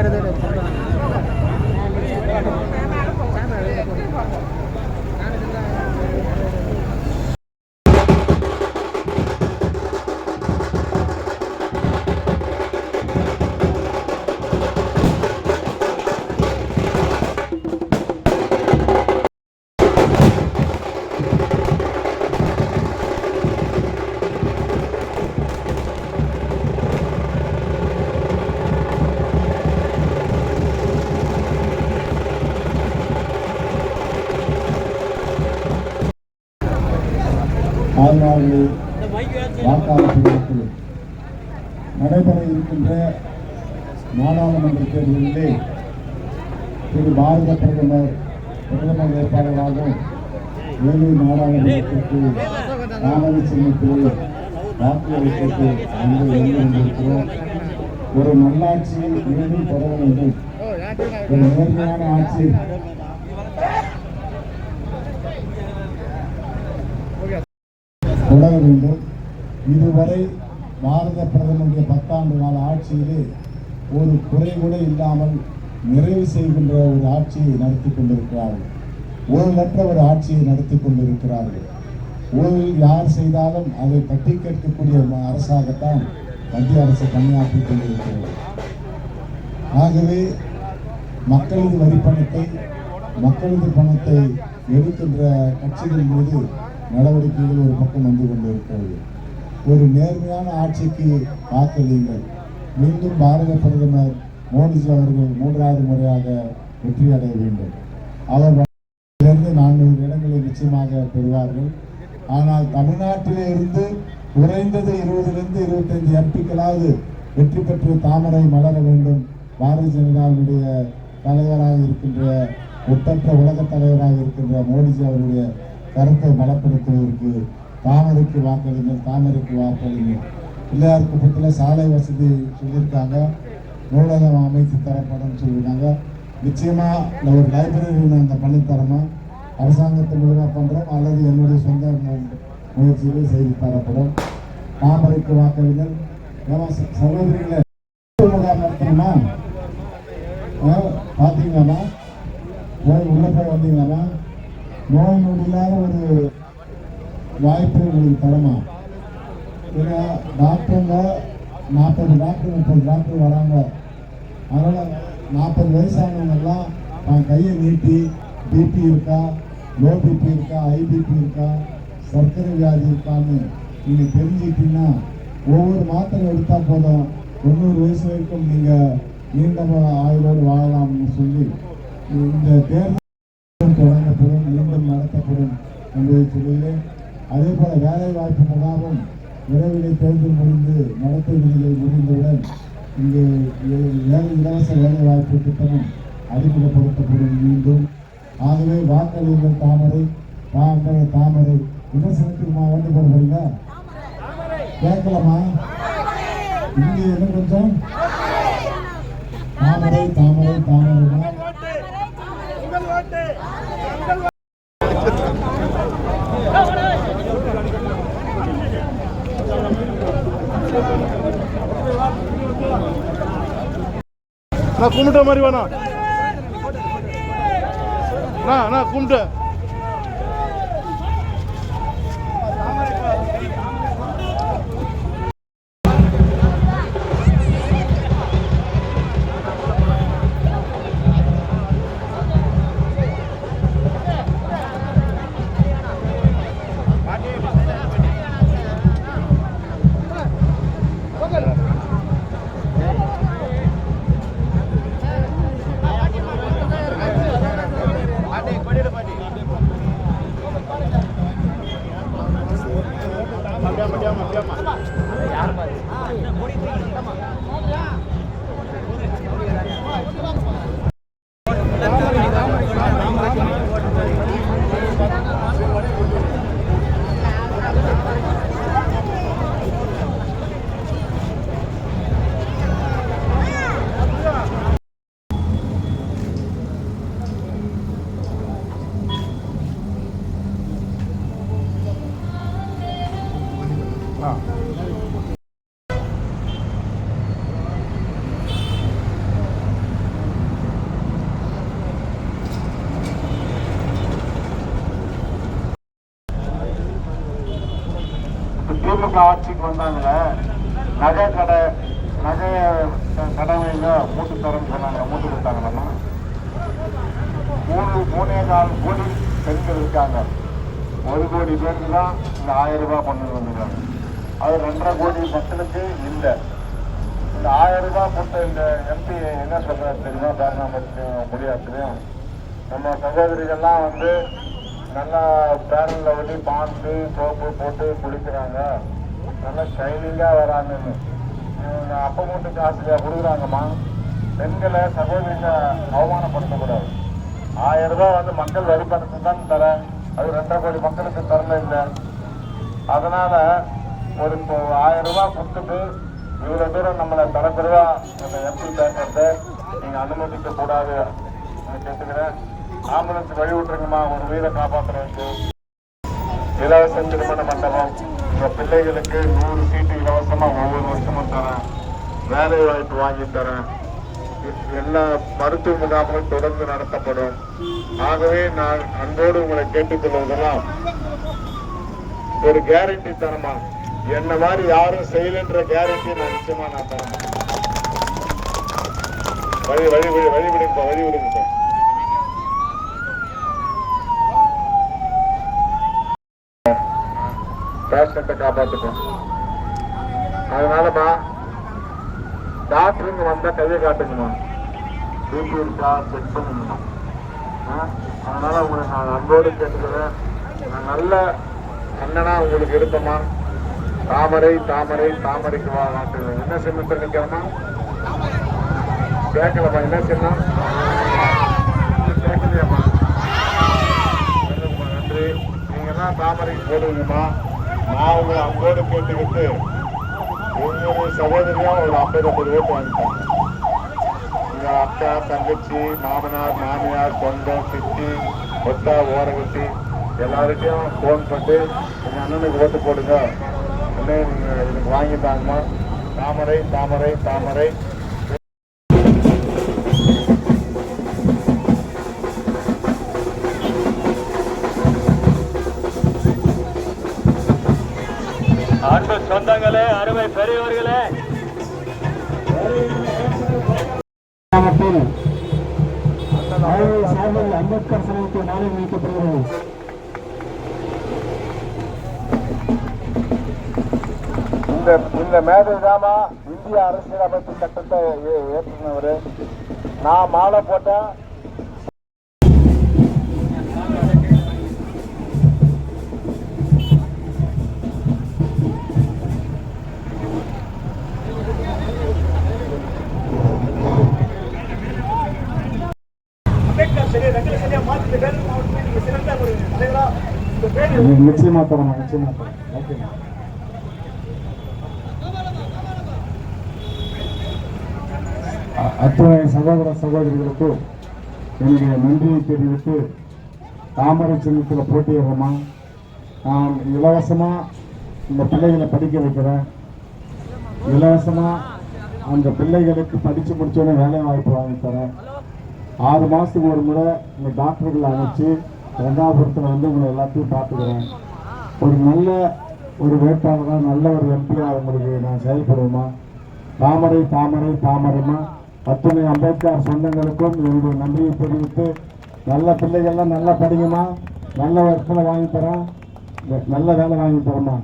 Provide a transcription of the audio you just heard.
കരുതരുത് நான் வேறு நடைபெற இருக்கின்ற நாடாளுமன்ற தேர்தலிலே திரு பாரத பிரதமர் பிரதமர் வேட்பாளராகவும் வேலூர் நாடாளுமன்றத்திற்கு ராமதி சின்னத்தில் வாக்கு அளிப்பதற்கு வந்து வந்திருக்கிறோம். ஒரு நல்லாட்சியை மீண்டும் பெற வேண்டும். ஒரு நேர்மையான ஆட்சி தொடர வேண்டும். இதுவரை பாரத பிரதமருடைய பத்தாண்டு கால ஆட்சியிலே ஒரு குறை கூட இல்லாமல் நிறைவு செய்கின்ற ஒரு ஆட்சியை நடத்தி கொண்டிருக்கிறார்கள். ஊழலற்ற ஒரு ஆட்சியை நடத்தி கொண்டிருக்கிறார்கள். ஊழல் யார் செய்தாலும் அதை தட்டி கேட்கக்கூடிய அரசாகத்தான் மத்திய அரசு பணியாற்றிக் கொண்டிருக்கிறது. ஆகவே மக்களது வரிப்பணத்தை மக்களது பணத்தை எடுக்கின்ற கட்சிகள் மீது நடவடிக்கைகள் ஒரு பக்கம் வந்து கொண்டிருக்கிறது. ஒரு நேர்மையான ஆட்சிக்கு வாக்களியுங்கள் மீண்டும் பாரத பிரதமர் மோடிஜி அவர்கள் மூன்றாவது முறையாக வெற்றி அடைய வேண்டும். அவர் இருந்து நான்கு இடங்களை நிச்சயமாக பெறுவார்கள். ஆனால் தமிழ்நாட்டிலே இருந்து குறைந்தது இருபதிலிருந்து இருபத்தைந்து எம்பிக்களாவது வெற்றி பெற்று தாமரை மலர வேண்டும். பாரதிய ஜனதாவினுடைய தலைவராக இருக்கின்ற ஒப்பற்ற உலக தலைவராக இருக்கின்ற மோடிஜி அவருடைய கருத்தை பலப்படுத்துவதற்கு தாமரைக்கு வாக்களிங்க தாமரைக்கு வாக்களிங்க. பிள்ளையார் குப்பத்தில் சாலை வசதி சொல்லியிருக்காங்க. நூலகம் அமைத்து தரப்படும் சொல்லியிருக்காங்க. நிச்சயமா இந்த ஒரு லைப்ரரி அந்த பண்ணித்தரமா அரசாங்கத்தை மூலமாக பண்றோம். அல்லது என்னுடைய சொந்த மு- செய்து தரப்படும். தாமரைக்கு வாக்களிங்கள். ஏமா ச- முகாம் நடத்தணுமா ஆ, போய் உள்ள போய் வந்தீங்களாமா நோய் நொடி இல்லாத ஒரு வாய்ப்பு உங்களுக்கு தரமா? ஏன்னா டாக்டருங்க நாற்பது டாக்டர் முப்பது டாக்டர் வராங்க. அதனால் நாற்பது வயசானவங்கெல்லாம் நான் கையை நீட்டி பிபி இருக்கா லோ பிபி இருக்கா ஐபிபி இருக்கா சர்க்கரை வியாதி இருக்கான்னு நீங்கள் தெரிஞ்சுக்கிட்டீங்கன்னா ஒவ்வொரு மாத்திரை எடுத்தால் போதும். தொண்ணூறு வயசு வரைக்கும் நீங்கள் நீண்ட ஆயுளோடு வாழலாம்னு சொல்லி இந்த தேர்தல் தொடங்கப்படும் மீண்டும் நடத்தப்படும் என்பதை சொல்லுகிறேன் அதே போல வேலை வாய்ப்பு முகாமும் விரைவிலே தேர்தல் முடிந்து நடத்தை விதிகள் முடிந்தவுடன் இங்கே வேலை இலவச வேலை வாய்ப்பு திட்டமும் அறிமுகப்படுத்தப்படும் மீண்டும் ஆகவே வாக்களிகள் தாமரை தாமரை தாமரை விமர்சனத்துக்குமா வந்து போட போறீங்க கேட்கலாமா இங்கே என்ன கொஞ்சம் தாமரை தாமரை. நான் கும்பிட்ட மாதிரி வேணாம். நான் நான் கும்பிட்டேன். தான் திமுக ஆட்சிக்கு வந்தாங்க. நகை கடை நகை கடமைங்க மூட்டு தரம் சொன்னாங்க. மூட்டு கொடுத்தாங்களா மூணு மூணே நாலு கோடி பெண்கள் இருக்காங்க. ஒரு கோடி பேருக்கு தான் இந்த ஆயிரம் ரூபாய் பண்ணி வந்துருக்காங்க அது ரெண்டரை கோடி மக்களுக்கு இல்லை. இந்த ஆயிரம் ரூபாய் கொடுத்த இந்த எம்பி என்ன சொல்றாரு தெரியுமா? பேரணாமத்து முடியாத்துலையும் நம்ம சகோதரிகள்லாம் வந்து நல்லா பேரலில் ஒட்டி பாண்டு சோப்பு போட்டு குளிக்கிறாங்க. நல்லா ஷைனிங்காக வராங்கன்னு. இவங்க மட்டும் மூட்டு காசுல கொடுக்குறாங்கம்மா. பெண்களை சகோதரிகளை அவமானப்படுத்தக்கூடாது. ஆயிரம் ரூபாய் வந்து மக்கள் வரி பணத்தை தான் தரேன். அது ரெண்டரை கோடி மக்களுக்கு தரல இல்லை. அதனால் ஒரு இப்போ ஆயிரம் ரூபாய் கொடுத்துட்டு இவ்வளோ தூரம் நம்மளை தரக்குறைவா அந்த எம்பி பேசுறத நீங்கள் அனுமதிக்க கூடாது. கேட்டுக்கிறேன். ஆம்புலன்ஸ் வழி விட்டுருங்கம்மா. ஒரு உயிரை காப்பாற்றுறதுக்கு இலவச திருமண மண்டபம். இந்த பிள்ளைகளுக்கு நூறு சீட்டு இலவசமாக ஒவ்வொரு வருஷமும் தரேன். வேலை வாய்ப்பு வாங்கி தரேன். எல்லா மருத்துவ முகாம்களும் தொடர்ந்து நடத்தப்படும். ஆகவே நான் அன்போடு உங்களை கேட்டுக்கொள்வதெல்லாம் ஒரு கேரண்டி தரமா என்ன மாதிரி யாரும் செய்யலன்ற கேரண்டி நான் நிச்சயமா நான் தரேன். வழி வழி வழி வழி விடுங்க வழி விடுங்க பேஷண்ட்டை காப்பாத்துக்கும் அதனாலமா டாக்டருங்க வந்தா கையை காட்டுங்கம்மா. பிபி இருக்கா செக் பண்ணுங்கம்மா. ஆ? அதனால உங்களுக்கு நான் அன்போடு கேட்டுக்கிறேன். நான் நல்ல அண்ணனா உங்களுக்கு இருப்பேம்மா. தாமரை தாமரை தாமரைக்கு வா என்ன சின்னத்தில் நிற்கிறோமா கேட்கலப்பா என்ன சின்னம் கேட்கலையாம்மா நன்றி. நீங்கள் தான் தாமரைக்கு போடுவீங்கம்மா நான் உங்களை அன்போடு கேட்டுக்கிட்டு ஒவ்வொரு சகோதரியும் ஒரு ஐம்பது ஐம்பது ஓட்டு வாங்கிட்டாங்க எங்க அக்கா தங்கச்சி மாமனார் மாமியார் சொந்தம் சித்தி ஒத்தா ஓரகத்தி எல்லாருக்கும் ஃபோன் பண்ணி எங்கள் அண்ணனுக்கு ஓட்டு போடுங்க. வாங்கிட்டாங்கம்மா தாமரை தாமரை தாமரை. அன்பு சொந்தங்களே அருமை பெரியவர்களே. சார்பில் அம்பேத்கர் சிலைக்கு மாலை வைக்கப்படுகிறது இந்த இந்த மேதை தாமா இந்திய அரசியலமைப்பு சட்டத்தை ஏற்றினவரு. நான் மாலை போட்டேன் நிச்சயமா தரமா நிச்சயமா தரேன் ஓகே அத்தனை சகோதர சகோதரிகளுக்கும் என்னுடைய நன்றியை தெரிவித்து தாமரை சின்னத்தில் போட்டியிடுறோமா? நான் இலவசமாக இந்த பிள்ளைகளை படிக்க வைக்கிறேன். இலவசமாக அந்த பிள்ளைகளுக்கு படித்து முடிச்சோடனே வேலை வாய்ப்பு வாங்கி தரேன். ஆறு மாதத்துக்கு ஒரு முறை இந்த டாக்டர்களை அனுப்பிச்சு ரெண்டாபுரத்தில் வந்து உங்களை எல்லாத்தையும் பார்த்துக்கிறேன். ஒரு நல்ல ஒரு வேட்பாளராக நல்ல ஒரு எம்பியாக உங்களுக்கு நான் செயல்படுவோமா? தாமரை தாமரை தாமரைமா அத்தனை அம்பேத்கர் சொந்தங்களுக்கும் என்னுடைய நன்றியை தெரிவித்து நல்ல பிள்ளைகள்லாம் நல்லா படிங்கம்மா. நல்ல இடத்துல வாங்கி தரேன். நல்ல வேலை வாங்கி தரமா